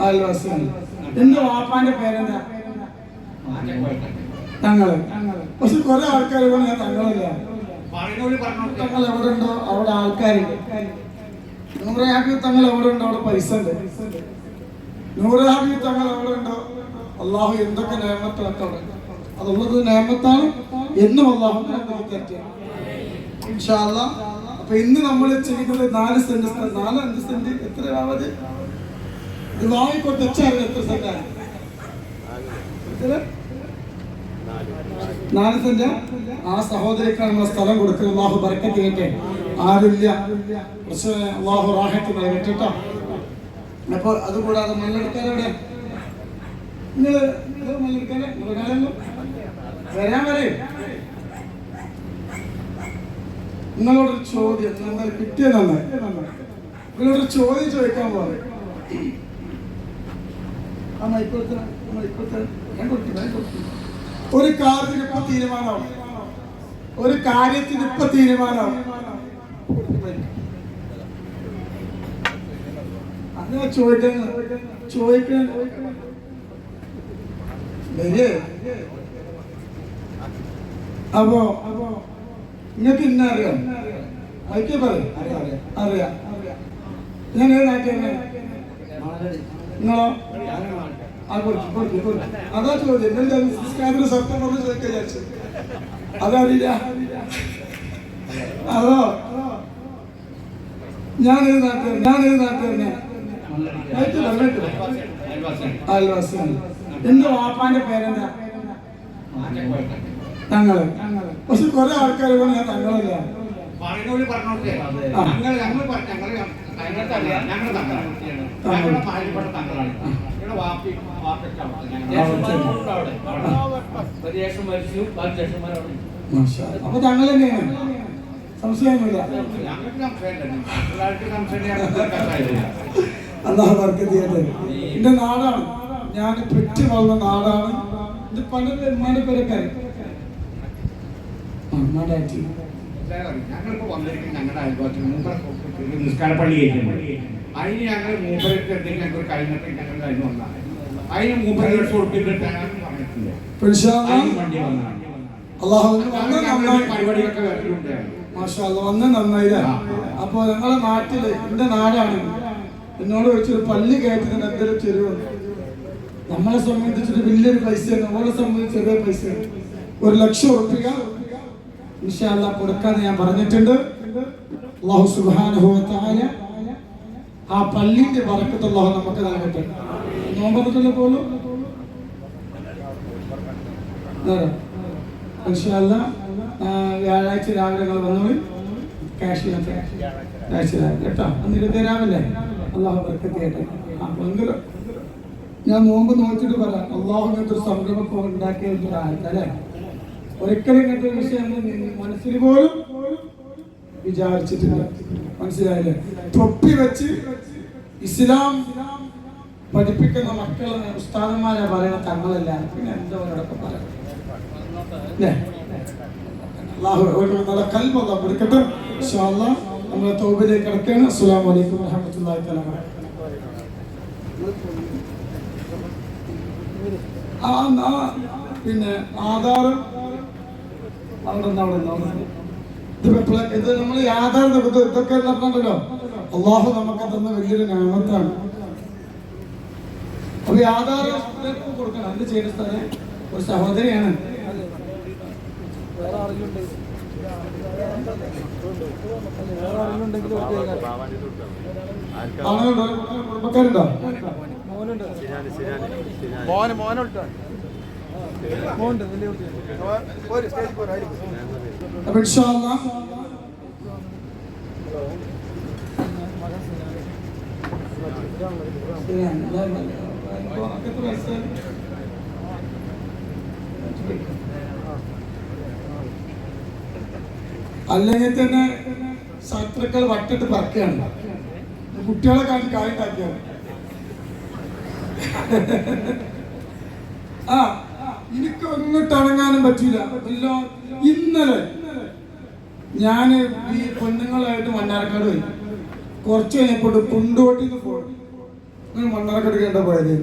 അയൽവാസിയാണ് എന്റെ വാപ്പാന്റെ പേരെന്താ? തങ്ങൾ. പക്ഷെ കുറെ ആൾക്കാർ ഞാൻ തങ്ങളല്ല? തങ്ങൾ എവിടെ ഉണ്ടോ അവിടെ ആൾക്കാരുണ്ട്. നൂറയാബി തങ്ങൾ എവിടെ ഉണ്ടോ അവിടെ പൈസ ഉണ്ട്. നൂറയാബി തങ്ങൾ എവിടെ ഉണ്ടോ അള്ളാഹു എന്തൊക്കെ നിയമത്തിലൊക്കെ അവിടെ അതുള്ളത് നിയമത്താണ് എന്നും അള്ളാഹു ഇൻഷാല്ല അപ്പൊ ഇന്ന് നമ്മൾ ചെയ്യുന്നത് നാല് സെന്റ് നാല് അഞ്ച് സെന്റ് എത്ര ആവത് ഇത് വാങ്ങിക്കൊണ്ട് വെച്ചാൽ എത്ര സെന്റാണ് നാല് സെന്റ് ആ സഹോദരിക്ക് നമ്മൾ സ്ഥലം കൊടുക്കുക അള്ളാഹു ബർക്കത്ത് കുറച്ച് അള്ളാഹു റാഹത്ത് നൽകട്ടെ കേട്ടോ. അതുകൂടാതെ മണ്ണെടുക്കാനെവിടെ നിങ്ങൾ മണ്ണെടുക്കാനെ നിങ്ങൾ വരാൻ വരെ. നിങ്ങളോടൊരു ചോദ്യം. നിങ്ങൾ കിട്ടിയ നന്നായി ചോദ്യം ചോദിക്കാൻ ഞാൻ ഞാൻ ഒരു കാര്യത്തിന് ഇപ്പൊ തീരുമാനമാവും ഒരു കാര്യത്തിന് ഇപ്പൊ തീരുമാനമാവും അങ്ങനെ ചോദിക്കുന്ന ചോദിക്കാൻ അപ്പോ അപ്പോ നിങ്ങൾക്ക് ഇന്ന അറിയാം? അയക്കെ പറയും. അറിയാം. ഞാൻ ഏത് നാട്ടിലാണ് നിങ്ങളോ ആ കൊടുക്കും കൊടുക്കും കൊടുക്കും അതാ ചോദ്യം. എന്റെ സംസ്കാരത്തിന് സത്യം പറഞ്ഞു ചോദിക്കാൻ വിചാരിച്ചു. അതറിയില്ല. അതോ? ഞാനൊരു നാട്ടിൽ ഞാനൊരു നാട്ടിൽ തന്നെ അയൽവാസിയാണ്. എന്റെ വാപ്പാന്റെ പേരെന്താ? തങ്ങൾ. പക്ഷെ കുറെ ആൾക്കാർ ഞാൻ തങ്ങളല്ല. ഞങ്ങൾ ഞങ്ങൾ ഞങ്ങൾ ഞങ്ങളുടെ തങ്ങളാണ്. ഞങ്ങൾ. അപ്പൊ തങ്ങൾ തന്നെയാണ്. സംശയമൊന്നുമില്ല ചെയ്യട്ടെ. എന്റെ നാടാണ്. ഞാൻ പെറ്റി വളർന്ന നാടാണ്. ഇത് പണ്ട് എന്നാണ് പേരൊക്കെ ഉമ്മാടാറ്റി ഞങ്ങളിപ്പോ വന്നിരിക്കുന്നത് ഞങ്ങളുടെ അയൽവാസികൾ നിസ്കാരപ്പള്ളി നിസ്കാര പള്ളി കഴിക്കുന്നത് അതിന് ഞങ്ങൾ മൂപ്പരൊക്കെ എന്തെങ്കിലും ഞങ്ങൾ കഴിഞ്ഞിട്ട് ഞങ്ങൾ കഴിഞ്ഞു വന്നാൽ അതിന് മൂപ്പർ കൊടുത്തിട്ട് പറഞ്ഞിട്ടുണ്ട്. അതിന് വണ്ടി വന്നാണ്. വന്ന് പരിപാടിയൊക്കെ വരലുണ്ട് നന്നായില്ലേ അപ്പൊ ഞങ്ങളെ നാട്ടിൽ എന്റെ നാടാണ്. എന്നോട് ചോദിച്ചൊരു പള്ളി കയറ്റുന്നതിന് എന്തൊരു ചെരുവുണ്ട് നമ്മളെ സംബന്ധിച്ചൊരു വലിയൊരു പൈസയാണ്. നമ്മളെ സംബന്ധിച്ച് ചെറിയ പൈസയാണ്. ഒരു ലക്ഷം ഉറപ്പിക ഇൻഷാല്ല കൊടുക്കാന്ന് ഞാൻ പറഞ്ഞിട്ടുണ്ട്. അള്ളാഹു തആല ആ പള്ളിന്റെ വറക്കത്തുള്ള നമുക്ക് നൽകട്ടെ. നോമ്പറത്തുള്ള പോലും? പക്ഷല്ല വ്യാഴാഴ്ച രാവിലെ നിങ്ങൾ വന്നോളി. കാശിനൊക്കെ ക്യാഷ് രാവിലെ. കേട്ടോ? അന്ന് തരാമല്ലേ അള്ളാഹു ബർക്കത്ത് ചെയ്യട്ടെ. ആ ഭയങ്കര ഞാൻ നോമ്പ് നോക്കിയിട്ട് പറയാം. അള്ളാഹു ഇങ്ങനത്തെ ഒരു സംരംഭം ഉണ്ടാക്കിയ ഒരു ആൾക്ക് അല്ലേ ഒരിക്കലും ഒരു വിഷയം മനസ്സിൽ പോലും വിചാരിച്ചിട്ടില്ല. മനസ്സിലായില്ലേ? തൊപ്പി വെച്ച് ഇസ്ലാം പഠിപ്പിക്കുന്ന മക്കൾ ഉസ്താദന്മാരെ പറയുന്ന തങ്ങളല്ല. പിന്നെ എന്താ അവരോടൊക്കെ പറയാം അല്ലേ അള്ളാഹു ഒരു നല്ല കൽബ് അള്ളാഹു ഇൻഷാ അല്ലാഹ് നമ്മളെ തൗബയിലേക്ക് കിടക്കുകയാണ്. അസ്സാം വലൈക്കും ആ ആ, പിന്നെ ആധാർ അവിടെ നിന്ന് അവിടെ ഉണ്ട്. ഇത് നമ്മൾ യാഥാർത്ഥ്യം ഇത് ഇതൊക്കെ നടന്നുണ്ടല്ലോ അള്ളാഹു നമുക്ക് തന്ന വലിയൊരു നാമത്താണ് അപ്പൊ യാഥാർത്ഥ്യം കൊടുക്കണം. അതിന് ചെയ്യുന്ന സ്ഥലം ഒരു സഹോദരിയാണ്. ആളുകളുണ്ടോ കുടുംബക്കാരുണ്ടോ? മോന് മോനുണ്ട് മോനുണ്ട് അപ്പൊ ഇൻഷാ അല്ലാഹ് ശരിയാണ്. ഞാൻ ഇപ്പൊ എത്ര വയസ്സായി? അല്ലെങ്കിൽ തന്നെ ശത്രുക്കൾ വട്ടിട്ട് പറക്കുകയാണ് കുട്ടികളെ കാണി കായുണ്ടാക്കിയാണ് ആ എനിക്ക് ഒന്നിട്ട് അടങ്ങാനും പറ്റൂല ഇന്നലെ ഞാൻ ഈ പെണ്ണുങ്ങളായിട്ട് മണ്ണാർക്കാട് പോയി. കുറച്ച് കഴിഞ്ഞപ്പോൾ കുണ്ടോട്ടിന്ന് പോയി മണ്ണാർക്കാട് കേട്ട പോയത്.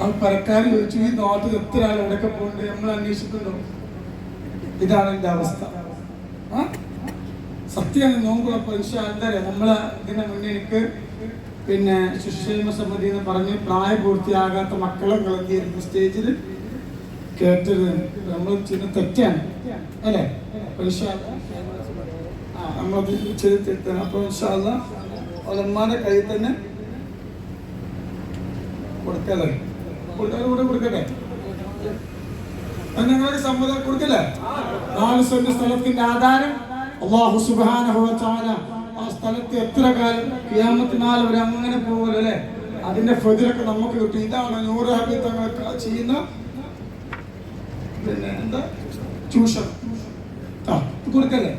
അവൻ പരക്കാർ ചോദിച്ചു ഈ നാട്ടിൽ എത്ര ആൾ എവിടെയൊക്കെ പോകുന്നുണ്ട് നമ്മൾ അന്വേഷിക്കുന്നുണ്ടോ? ഇതാണ് എന്റെ അവസ്ഥ. സത്യം നോക്കുക എന്താ നമ്മളെ ഇതിനെ മുന്നേ എനിക്ക് പിന്നെ ശിശുക്ഷേമ സമിതി എന്ന് പറഞ്ഞ് പ്രായപൂർത്തിയാകാത്ത മക്കളെ കളഞ്ഞിരുന്നു സ്റ്റേജിൽ കേട്ടത്. നമ്മൾ ചെയ്യുന്ന തെറ്റാണ്. അല്ലേ? പക്ഷേ നമ്മളത് ചെയ്ത് തെറ്റാണ് അപ്പോൾ ഇൻഷാല്ല ഒലമ്മാന്റെ കയ്യിൽ തന്നെ കൊടുക്കല്ലേ കൂടെ കൊടുക്കട്ടെ? നിങ്ങളുടെ സമ്മതം കൊടുക്കില്ല? നാല് സെന്റ് സ്ഥലത്തിന്റെ ആധാരം അള്ളാഹു തആല ആ സ്ഥലത്ത് എത്ര കാലം ഖിയാമത്തിനാൾ വരെ അങ്ങനെ പോകല്ലേ അതിന്റെ ഫതിലൊക്കെ നമുക്ക് കിട്ടും. ഇതാണ് നൂറ് ഹബീബ് ചെയ്യുന്ന പിന്നെ എന്താ? ചൂഷണം ആ കൊടുക്കല്ലേ?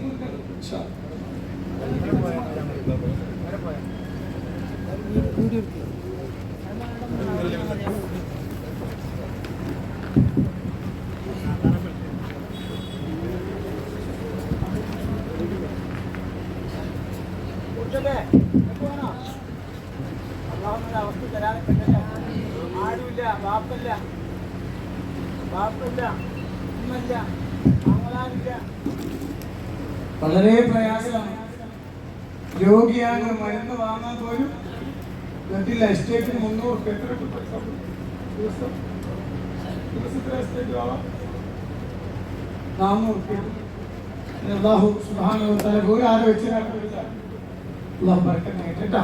അവസ്ഥ തരാതെ ആരുമില്ല ബാപ്പല്ല. ബാപ്പല്ല. വളരെ പ്രയാസമാണ്. രോഗിയാണ് മരുന്ന് വാങ്ങാൻ പോലും ഗട്ടില്ല എസ്റ്റേറ്റിന് മുന്നൂറ് ഉറുപ്പിക. എത്ര? ദിവസം? കേട്ടോ.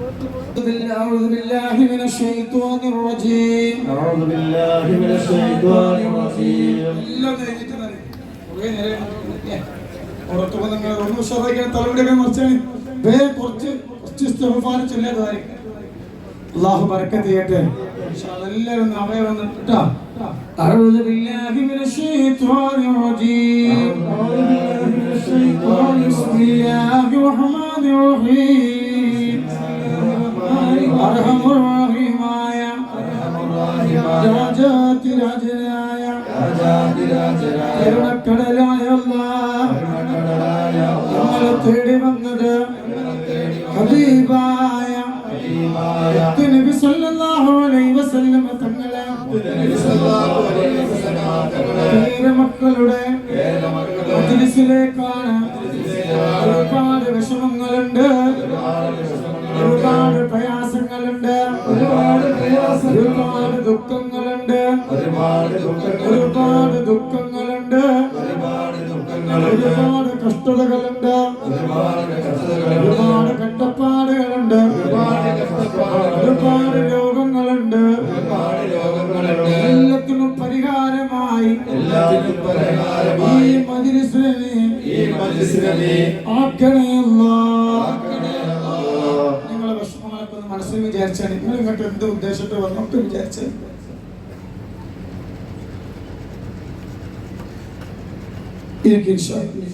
أعوذ بالله من الشيطان الرجيم أعوذ بالله من الشيطان الرجيم എല്ലാം കഴിഞ്ഞിട്ട് തന്നെ. കുറേ നേരം ഇല്ലേ? പുറത്ത് വന്ന് നിങ്ങൾ ഒന്ന് ഉഷാറാക്കിയ തലമുടിയൊക്കെ മറിച്ചാണ് വേഗം കുറച്ച് കുറച്ച് ഇസ്തിഗ്ഫാർ ചൊല്ലിയതായിരിക്കും അള്ളാഹു ബർക്കത്ത് ചെയ്യട്ടെ ഇൻഷാ അല്ലാ എല്ലാവരും ഒന്ന് അവയെ വന്നിട്ട് കേട്ടോ أعوذ بالله من الشيطان الرجيم بسم الله الرحمن الرحيم അർഹമുറാഹിമായ രാജാതിരാജനായ കരുണക്കടലായ ഞങ്ങളെ തേടി വന്നത് ഹബീബായ സല്ലല്ലാഹു അലൈഹി വസല്ലം മക്കളുടെ ഒരുപാട് വിഷമങ്ങളുണ്ട്. ഒരുപാട് ദുഃഖങ്ങളുണ്ട്. ഒരുപാട് ദുഃഖങ്ങൾ ഒരുപാട് ദുഃഖങ്ങളുണ്ട്. ഒരുപാട് ദുഃഖങ്ങളുണ്ട്. ഒരുപാട് കഷ്ടതകളുണ്ട്. ഒരുപാട് കഷ്ടതകളുണ്ട്. ഒരുപാട് ഇൻഷാ അല്ലാ.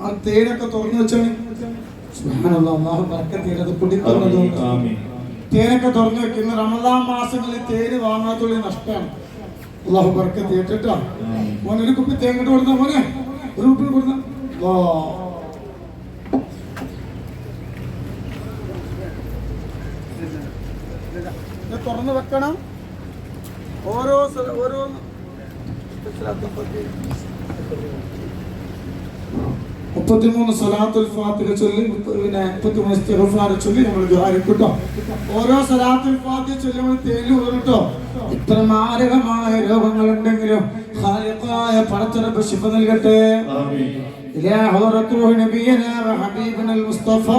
ആ തേനൊക്കെ തുറന്നു വെച്ചാണ്. തേനൊക്കെ തുറന്നു വെക്കുന്ന റമദാൻ മാസങ്ങളിൽ തേന് വാങ്ങാത്തുള്ള നഷ്ടമാണ് അള്ളാഹു ബർക്കത്ത് കേട്ടോ മോനെ ഒരു കുപ്പി തേൻ കൊടുത്ത മോനെ? ഒരു കുപ്പി കൊടുത്ത? തുറന്നു വെക്കണം. ഓരോ ഓരോ മുപ്പത്തിമൂന്ന് സലാത്തുൽ ഫാത്തിഹ ചൊല്ലി പിന്നെ മുപ്പത്തിമൂന്ന് ഇസ്തിഗ്ഫാർ ചൊല്ലി നമ്മൾ ദ്വാരിക്കട്ടോ ഓരോ സലാത്തുൽ ഫാത്തിഹ ചൊല്ലി നമ്മൾ തേലി ഊറട്ടോ ഇത്ര മാരകമായ രോഗങ്ങളുണ്ടെങ്കിലും ഖാലിഖായ പടത്തുറപ്പ് ശിഫ നൽകട്ടെ. ആമീൻ. ഇലാഹു റബ്ബു നബിയനാ വ മുസ്തഫാ.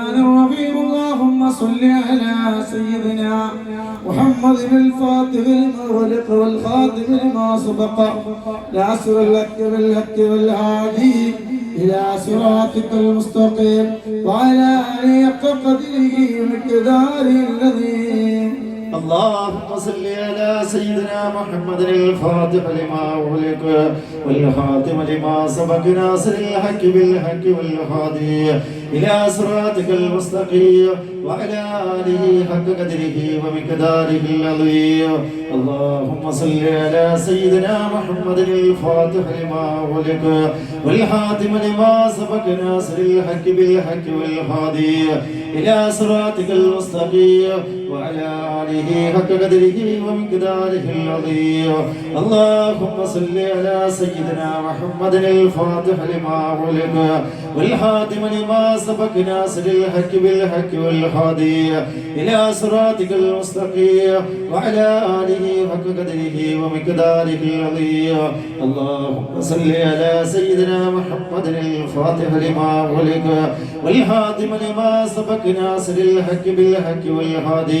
الرحيم اللهم صل على سيدنا محمد الفاتح المغلق والخاتم لما سبق. ناصر الحق بالحق والهادي إلى صراطك المستقيم وعلى آله قدره ومقداره الذي. اللهم صل على سيدنا محمد الفاتح لما أغلق والخاتم لما سبق. ناصر الحق بالحق والهادي إلى صراطك المستقيم وعلى آله حق قدره ومقداره العظيم. اللهم صل على سيدنا محمد الفاتح لما أغلق والخاتم لما سبق ناصر الحق بالحق والهادي. إلى صراطك المستقيم وعلى آله حق قدره ومقداره العظيم اللهم صل على سيدنا محمد الفاتح لما أغلق والحاتم لما سبق ناصر الحق بالحق والهادي إلى صراطك المستقيم. وعلى آله حق قدره ومقداره العظيم اللهم صل على سيدنا محمد الفاتح لما أغلق والحاتم لما سبق ناصر الحق بالحق والهادي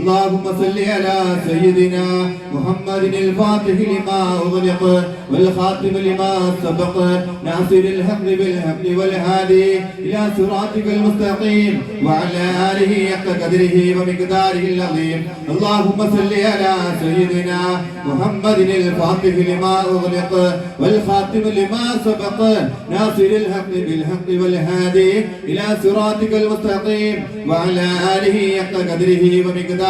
اللهم صل على سيدنا محمد الفاتح لما أغلق والخاتم لما سبق ناصر الحق بالحق والهادي إلى صراطك المستقيم وعلى آله حق قدره ومقداره العظيم. اللهم صل على سيدنا محمد الفاتح لما أغلق والخاتم لما سبق ناصر الحق بالحق والهادي إلى صراطك المستقيم وعلى آله حق قدره ومقداره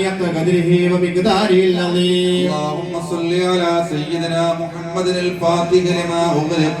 حق قدره ومقداره العظيم اللهم صل على سيدنا محمد الفاتح لما أغلق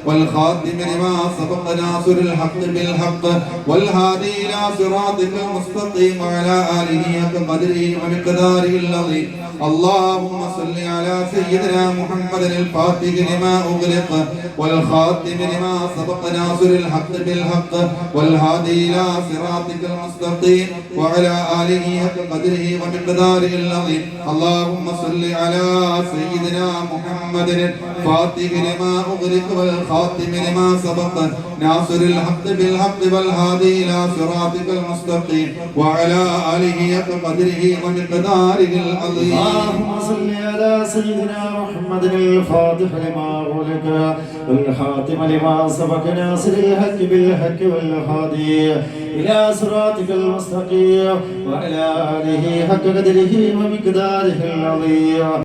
والخاتم لما سبق ناصر الحق بالحق والهادي إلى صراطك المستقيم وعلى آله حق قدره ومقداره العظيم اللهم صل على سيدنا محمد الفاتح لما أغلق والخاتم لما سبق ناصر الحق بالحق والهادي إلى صراطك المستقيم وعلى آله حق قدره ومقداره العظيم اللهم صل على سيدنا محمد الفاتح لما أغلق والخاتم لما سبق. ناصر الحق بالحق والهادي إلى صراطك المستقيم. وعلى آله حق قدره ومقداره العظيم. اللهم صل على سيدنا محمد الفاتح لما أغلق والخاتم لما سبق. ناصر الحق بالحق والهادي إلى صراطك المستقيم. وعلى آله حق قدره ومقداره العظيم.